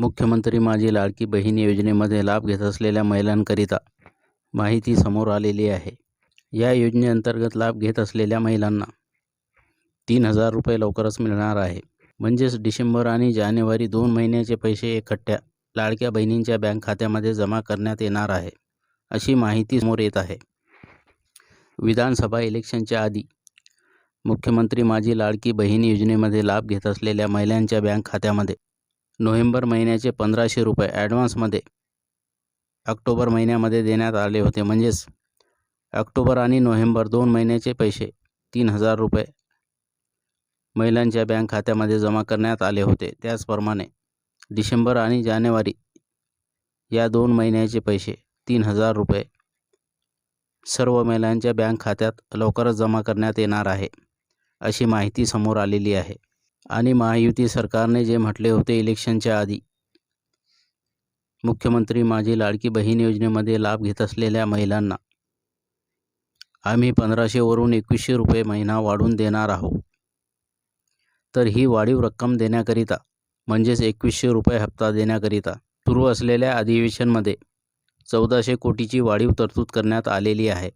मुख्यमंत्री माझी लाडकी बहीण योजनेमध्ये लाभ घेत असलेल्या महिलांकरिता माहिती समोर आलेली आहे. या योजनेअंतर्गत लाभ घेत असलेल्या महिलांना तीन हजार रुपये लवकरच मिळणार आहे. म्हणजेच डिसेंबर आणि जानेवारी दोन महिन्याचे पैसे एकखट्ट्या लाडक्या बहिणींच्या बँक खात्यामध्ये जमा करण्यात येणार आहे अशी माहिती समोर येत आहे. विधानसभा इलेक्शनच्या आधी मुख्यमंत्री माझी लाडकी बहीण योजनेमध्ये लाभ घेत असलेल्या महिलांच्या बँक खात्यामध्ये नोव्हेंबर महिन्याचे पंधराशे रुपये ॲडव्हान्समध्ये ऑक्टोबर महिन्यामध्ये देण्यात आले होते. म्हणजेच ऑक्टोबर आणि नोव्हेंबर दोन महिन्याचे पैसे तीन हजार रुपये महिलांच्या बँक खात्यामध्ये जमा करण्यात आले होते. त्याचप्रमाणे डिसेंबर आणि जानेवारी या दोन महिन्याचे पैसे तीन हजार रुपये सर्व महिलांच्या बँक खात्यात लवकरच जमा करण्यात येणार आहे अशी माहिती समोर आलेली आहे. आणि महायुती सरकारने जे म्हटले होते इलेक्शनच्या आधी मुख्यमंत्री माझी लाडकी बहीण योजनेमध्ये लाभ घेत असलेल्या महिलांना आम्ही पंधराशेवरून एकवीसशे रुपये महिना वाढवून देणार आहोत. तर ही वाढीव रक्कम देण्याकरिता म्हणजेच एकवीसशे रुपये हप्ता देण्याकरिता सुरू असलेल्या अधिवेशनमध्ये चौदाशे कोटीची वाढीव तरतूद करण्यात आलेली आहे.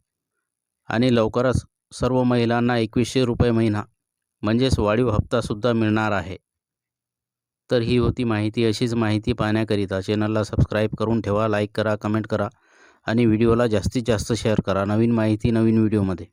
आणि लवकरच सर्व महिलांना एकवीसशे रुपये महिना म्हणजेच वाढीव हप्तासुद्धा मिळणार आहे. तर ही होती माहिती. अशीच माहिती पाहण्याकरिता चॅनलला सबस्क्राईब करून ठेवा लाईक करा कमेंट करा आणि व्हिडिओला जास्तीत जास्त शेअर करा. नवीन माहिती नवीन व्हिडिओमध्ये.